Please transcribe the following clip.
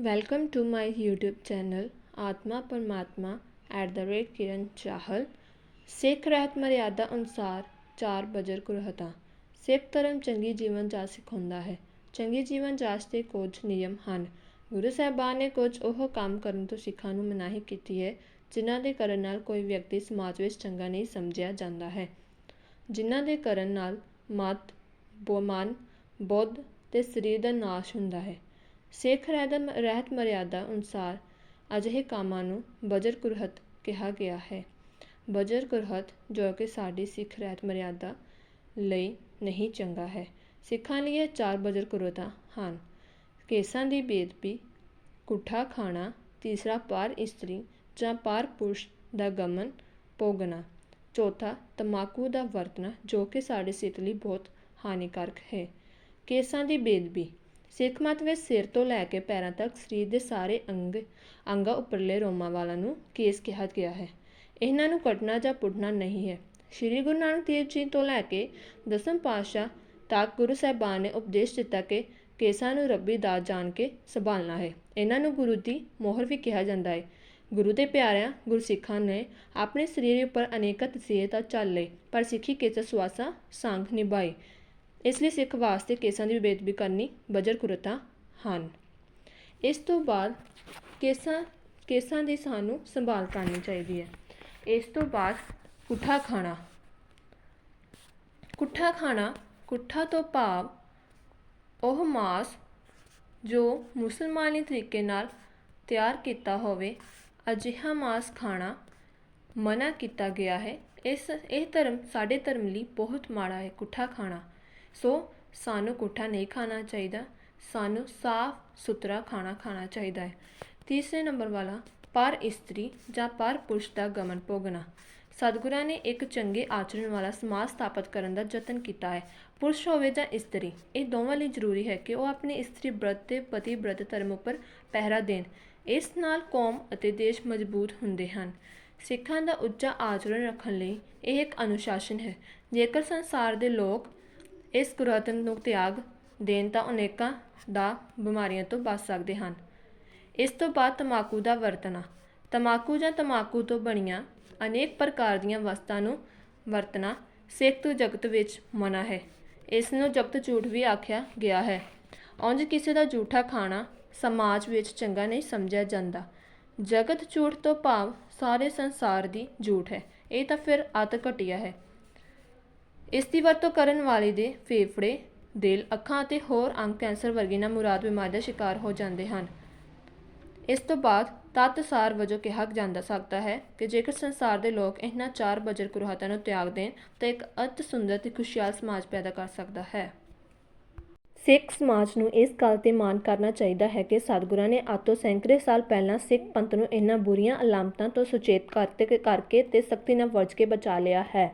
Welcome to my YouTube channel ਆਤਮਾ ਪਰਮਾਤਮਾ at the rate Kiran Chahal Sikh ਰਹਿਤ ਮਰਿਆਦਾ ਅਨੁਸਾਰ ਚਾਰ ਬਜਰ ਕੁਰਹਤਾ ਸਿੱਖ ਧਰਮ ਚੰਗੀ ਜੀਵਨ ਜਾਂਚ ਸਿਖਾਉਂਦਾ ਹੈ ਚੰਗੀ ਜੀਵਨ ਜਾਂਚ ਦੇ ਕੁਝ ਨਿਯਮ ਹਨ। ਗੁਰੂ ਸਾਹਿਬਾਨ ਨੇ ਕੁਝ ਉਹ ਕੰਮ ਕਰਨ ਤੋਂ ਸਿੱਖਾਂ ਨੂੰ ਮਨਾਹੀ ਕੀਤੀ ਹੈ, ਜਿਨ੍ਹਾਂ ਦੇ ਕਰਨ ਨਾਲ ਕੋਈ ਵਿਅਕਤੀ ਸਮਾਜ ਵਿੱਚ ਚੰਗਾ ਨਹੀਂ ਸਮਝਿਆ ਜਾਂਦਾ ਹੈ। ਜਿਨ੍ਹਾਂ ਦੇ ਕਰਨ ਨਾਲ ਮਤ ਬੋਮਨ, ਬੁੱਧ ਤੇ ਸਰੀਰ ਦਾ ਨਾਸ਼ ਹੁੰਦਾ ਹੈ। ਸਿੱਖ ਰਹਿਤ ਰਹਿਤ ਮਰਿਆਦਾ ਅਨੁਸਾਰ ਅਜਿਹੇ ਕੰਮਾਂ ਨੂੰ ਬਜਰ ਕੁਰਹਤ ਕਿਹਾ ਗਿਆ ਹੈ। ਬਜਰ ਕੁਰਹਤ ਜੋ ਕਿ ਸਾਡੀ ਸਿੱਖ ਰਹਿਤ ਮਰਿਆਦਾ ਲਈ ਨਹੀਂ ਚੰਗਾ ਹੈ। ਸਿੱਖਾਂ ਲਈ ਇਹ ਚਾਰ ਬਜਰ ਕੁਰਹਤਾਂ ਹਨ। ਕੇਸਾਂ ਦੀ ਬੇਦਬੀ, ਕੁੱਠਾ ਖਾਣਾ, ਤੀਸਰਾ ਪਾਰ ਇਸਤਰੀ ਜਾਂ ਪਾਰ ਪੁਰਸ਼ ਦਾ ਗਮਨ, ਭੋਗਣਾ। ਚੌਥਾ, ਤਮਾਕੂ ਦਾ ਵਰਤਣਾ ਜੋ ਕਿ ਸਾਡੇ ਸਿਹਤ ਲਈ ਬਹੁਤ ਹਾਨੀਕਾਰਕ ਹੈ। ਕੇਸਾਂ ਦੀ ਬੇਦਬੀ ਸਿੱਖ ਮਤ ਵਿੱਚ ਸਿਰ ਤੋਂ ਲੈ ਕੇ ਪੈਰਾਂ ਤੱਕ ਸਰੀਰ ਦੇ ਸਾਰੇ ਅੰਗ, ਅੰਗਾਂ ਉੱਪਰਲੇ ਰੋਮਾਂ ਵਾਲਾਂ ਨੂੰ ਕੇਸ ਕਿਹਾ ਗਿਆ ਹੈ। ਇਹਨਾਂ ਨੂੰ ਕੱਟਣਾ ਜਾਂ ਪੁੱਟਣਾ ਨਹੀਂ ਹੈ। ਸ਼੍ਰੀ ਗੁਰੂ ਨਾਨਕ ਦੇਵ ਜੀ ਤੋਂ ਲੈ ਕੇ ਦਸਮ ਪਾਤਸ਼ਾਹ ਤੱਕ ਗੁਰੂ ਸਾਹਿਬਾਨ ਨੇ ਉਪਦੇਸ਼ ਦਿੱਤਾ ਕਿ ਕੇਸਾਂ ਨੂੰ ਰੱਬੀ ਦਾਤ ਜਾਣ ਕੇ ਸੰਭਾਲਣਾ ਹੈ। ਇਹਨਾਂ ਨੂੰ ਗੁਰੂ ਦੀ ਮੋਹਰ ਵੀ ਕਿਹਾ ਜਾਂਦਾ ਹੈ। ਗੁਰੂ ਦੇ ਪਿਆਰਿਆਂ ਗੁਰਸਿੱਖਾਂ ਨੇ ਆਪਣੇ ਸਰੀਰ ਉੱਪਰ ਅਨੇਕਾਂ ਤਸੀਹੇ ਤਾਂ ਝੱਲ ਲਈ ਪਰ ਸਿੱਖੀ ਕੇਸ ਸੁਆਸਾ ਸੰਗ ਨਿਭਾਈ ਇਸ ਲਈ ਸਿੱਖ ਵਾਸਤੇ ਕੇਸਾਂ ਦੀ ਬੇਦਬੀ ਕਰਨੀ ਬਜਰ ਕੁਰਤਾ ਹਨ। ਇਸ ਤੋਂ ਬਾਅਦ ਕੇਸਾਂ ਕੇਸਾਂ ਦੀ ਸਾਨੂੰ ਸੰਭਾਲ ਕਰਨੀ ਚਾਹੀਦੀ ਹੈ। ਇਸ ਤੋਂ ਬਾਅਦ ਕੁੱਠਾ ਖਾਣਾ। ਕੁੱਠਾ ਖਾਣਾ ਕੁੱਠਾ ਤੋਂ ਭਾਵ ਉਹ ਮਾਸ ਜੋ ਮੁਸਲਮਾਨੀ ਤਰੀਕੇ ਨਾਲ ਤਿਆਰ ਕੀਤਾ ਹੋਵੇ, ਅਜਿਹਾ ਮਾਸ ਖਾਣਾ ਮਨਾ ਕੀਤਾ ਗਿਆ ਹੈ। ਇਸ, ਇਹ ਧਰਮ ਸਾਡੇ ਧਰਮ ਲਈ ਬਹੁਤ ਮਾੜਾ ਹੈ। ਕੁੱਠਾ ਖਾਣਾ ਸੋ ਸਾਨੂੰ ਕੁੱਠਾ ਨਹੀਂ ਖਾਣਾ ਚਾਹੀਦਾ। ਸਾਨੂੰ ਸਾਫ਼ ਸੁਥਰਾ ਖਾਣਾ ਖਾਣਾ ਚਾਹੀਦਾ ਹੈ। ਤੀਸਰੇ ਨੰਬਰ ਵਾਲਾ, ਪਰ ਇਸਤਰੀ ਜਾਂ ਪਰ ਪੁਰਸ਼ ਦਾ ਗਮਨ ਭੋਗਣਾ। ਸਤਿਗੁਰਾਂ ਨੇ ਇੱਕ ਚੰਗੇ ਆਚਰਣ ਵਾਲਾ ਸਮਾਜ ਸਥਾਪਿਤ ਕਰਨ ਦਾ ਯਤਨ ਕੀਤਾ ਹੈ। ਪੁਰਸ਼ ਹੋਵੇ ਜਾਂ ਇਸਤਰੀ, ਇਹ ਦੋਵਾਂ ਲਈ ਜ਼ਰੂਰੀ ਹੈ ਕਿ ਉਹ ਆਪਣੇ ਇਸਤਰੀ ਬ੍ਰਤ ਤੇ ਪਤੀ ਬ੍ਰਤ ਧਰਮ ਉੱਪਰ ਪਹਿਰਾ ਦੇਣ। ਇਸ ਨਾਲ ਕੌਮ ਅਤੇ ਦੇਸ਼ ਮਜ਼ਬੂਤ ਹੁੰਦੇ ਹਨ। ਸਿੱਖਾਂ ਦਾ ਉੱਚਾ ਆਚਰਣ ਰੱਖਣ ਲਈ ਇਹ ਇੱਕ ਅਨੁਸ਼ਾਸਨ ਹੈ। ਜੇਕਰ ਸੰਸਾਰ ਦੇ ਲੋਕ ਇਸ ਕੁਰਤਨ ਨੂੰ ਤਿਆਗ ਦੇਣ ਤਾਂ ਅਨੇਕਾਂ ਦਾ ਬਿਮਾਰੀਆਂ ਤੋਂ ਬਚ ਸਕਦੇ ਹਨ। ਇਸ ਤੋਂ ਬਾਅਦ ਤਮਾਕੂ ਦਾ ਵਰਤਣਾ। ਤਮਾਕੂ ਜਾਂ ਤਮਾਕੂ ਤੋਂ ਬਣੀਆਂ ਅਨੇਕ ਪ੍ਰਕਾਰ ਦੀਆਂ ਵਸਤਾਂ ਨੂੰ ਵਰਤਣਾ ਸਿੱਖ ਜਗਤ ਵਿੱਚ ਮਨਾ ਹੈ। ਇਸ ਨੂੰ ਜਗਤ ਝੂਠ ਵੀ ਆਖਿਆ ਗਿਆ ਹੈ। ਉਂਝ ਕਿਸੇ ਦਾ ਝੂਠਾ ਖਾਣਾ ਸਮਾਜ ਵਿੱਚ ਚੰਗਾ ਨਹੀਂ ਸਮਝਿਆ ਜਾਂਦਾ। ਜਗਤ ਝੂਠ ਤੋਂ ਭਾਵ ਸਾਰੇ ਸੰਸਾਰ ਦੀ ਝੂਠ ਹੈ। ਇਹ ਤਾਂ ਫਿਰ ਅਤ ਘਟਿਆ ਹੈ। ਇਸ ਦੀ ਵਰਤੋਂ ਕਰਨ ਵਾਲੇ ਦੇ ਫੇਫੜੇ, ਦਿਲ, ਅੱਖਾਂ ਅਤੇ ਹੋਰ ਅੰਗ ਕੈਂਸਰ ਵਰਗੀ ਨਾ ਮੁਰਾਦ ਬਿਮਾਰੀ ਦਾ ਸ਼ਿਕਾਰ ਹੋ ਜਾਂਦੇ ਹਨ। ਇਸ ਤੋਂ ਬਾਅਦ ਤਤਸਾਰ ਵਜੋਂ ਕਿਹਾ ਜਾਂਦਾ ਸਕਦਾ ਹੈ ਕਿ ਜੇਕਰ ਸੰਸਾਰ ਦੇ ਲੋਕ ਇਹਨਾਂ ਚਾਰ ਬਜਰ ਕੁਰਹਤਾਂ ਨੂੰ ਤਿਆਗ ਦੇਣ, ਤਾਂ ਇੱਕ ਅਤ ਸੁੰਦਰ ਤੇ ਖੁਸ਼ਹਾਲ ਸਮਾਜ ਪੈਦਾ ਕਰ ਸਕਦਾ ਹੈ। ਸਿੱਖ ਸਮਾਜ ਨੂੰ ਇਸ ਗੱਲ ਤੇ ਮਾਣ ਕਰਨਾ ਚਾਹੀਦਾ ਹੈ ਕਿ ਸਤਿਗੁਰਾਂ ਨੇ ਅੱਜ ਸੈਂਕੜੇ ਸਾਲ ਪਹਿਲਾਂ ਸਿੱਖ ਪੰਥ ਨੂੰ ਇਹਨਾਂ ਬੁਰੀਆਂ ਅਲਾਮਤਾਂ ਤੋਂ ਸੁਚੇਤ ਕਰਤੇ, ਕਰਕੇ ਤੇ ਸਖਤੀ ਨਾਲ ਵਰਜ ਕੇ ਬਚਾ ਲਿਆ ਹੈ।